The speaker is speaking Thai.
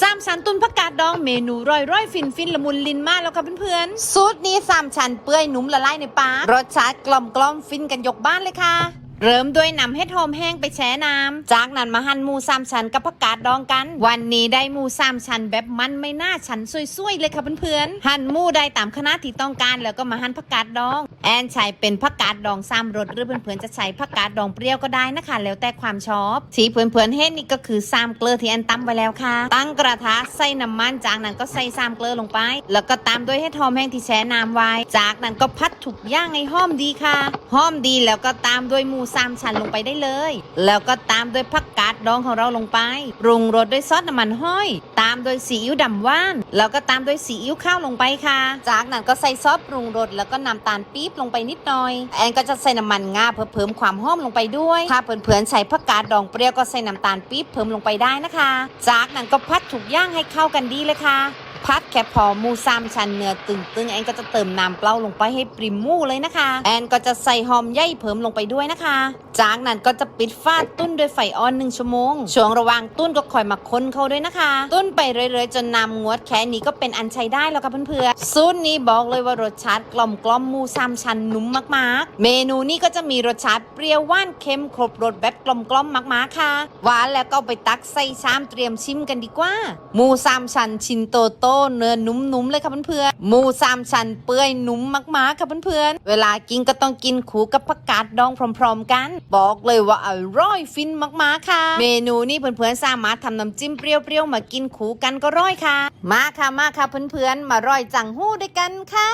สามชั้นตุนผักกาดดองเมนูร่อยร่อยฟินฟินละมุนลินมากแล้วค่ะเพื่อนๆ สูตรนี้สามชั้นเปื่อยหนุ่มละลายในปากรสชาติกลมกล่อมฟินกันยกบ้านเลยค่ะ เริ่มด้วยนำเห็ดหอมแห้งไปแช่น้ำ จากนั้นมาหั่นหมูสามชั้นกับผักกาดดองกัน วันนี้ได้หมูสามชั้นแบบมันไม่น่าชั้นสวยๆเลยค่ะเพื่อนๆ หั่นหมูได้ตามขนาดที่ต้องการแล้วก็มาหั่นผักกาดดอง แอนใช้เป็นผักกาดดองซ้ำรสหรือเพื่อนๆจะใช้ผักกาดดองเปรี้ยวก็ได้นะคะ แล้วแต่ความชอบที่เพื่อนๆเห็นนี่ก็คือซ้ำเกลือที่แอนตำไว้แล้วค่ะ ตั้งกระทะใส่น้ำมันจากนั้นก็ใส่ซ้ำเกลือลงไป แล้วก็ตามด้วยเห็ดหอมแห้งที่แช่น้ำไว้ จากนั้นก็พัดถูกย่างให้หอมดีค่ะ หอมดีแล้วก็ตามด้วยหมูสามชั้นลงไปได้เลย แล้วก็ตามด้วยผักกาดดองของเราลงไปปรุงรสด้วยซอสน้ำมันห้อย ตามด้วยซีอิ๊วดำว่าน แล้วก็ตามด้วยซีอิ๊วข้าวลงไปค่ะ จากนั้นก็ใส่ซอสปรุงรสแล้วก็น้ำตาลปี๊บลงไปนิดหน่อย แอนก็จะใส่น้ำมันงาเพื่อเพิ่มความหอมลงไปด้วย ถ้าเพื่อนๆใส่ผักกาดดองเปรี้ยวก็ใส่น้ำตาลปี๊บเพิ่มลงไปได้นะคะ จากนั้นก็พัดถูกย่างให้เข้ากันดีเลยค่ะ พัดแค่พอหมูสามชั้นเนื้อตึงตึงแอนก็จะเติมน้ำเปล่าลงไปให้ปริมมูเลยนะคะ แอนก็จะใส่หอมใหญ่เพิ่มลงไปด้วยนะคะ จากนั้นก็จะปิดฟ้าตุ้นด้วยไฟอ่อนหนึ่งชั่วโมง ช่วงระหว่างตุ้นก็คอยมาค้นเขาด้วยนะคะ ตุ้นไปเรื่อยๆ จนน้ำงวดแค่นี้ก็เป็นอันใช้ได้แล้วค่ะเพื่อนๆสูตรนี้บอกเลยว่ารสชาติกลมกล่อมหมูสามชั้นนุ่มมากๆ เมนูนี้ก็จะมีรสชาติเปรี้ยวหวานเค็มครบรสแบบกลมกล่อมมากๆค่ะหวานแล้วก็ไปตักใส่ชามเตรียมชิมกันดีกว่า หมูสามชั้นชิ้นโตโตเนื้อนุ่มๆเลยค่ะเพื่อนๆหมูสามชั้นเปื่อยนุ่มมากๆค่ะเพื่อนๆเวลากินก็ต้องกินคู่กับผักกาดดองพร้อม ๆ กันบอกเลยว่าอร่อยฟินมากๆค่ะ เมนูนี้เพื่อนๆสามารถทำน้ำจิ้มเปรี้ยวๆมากินคู่กันก็ร่อยค่ะ มาค่ะมาค่ะเพื่อนๆมาร่อยจังหู้ด้วยกันค่ะ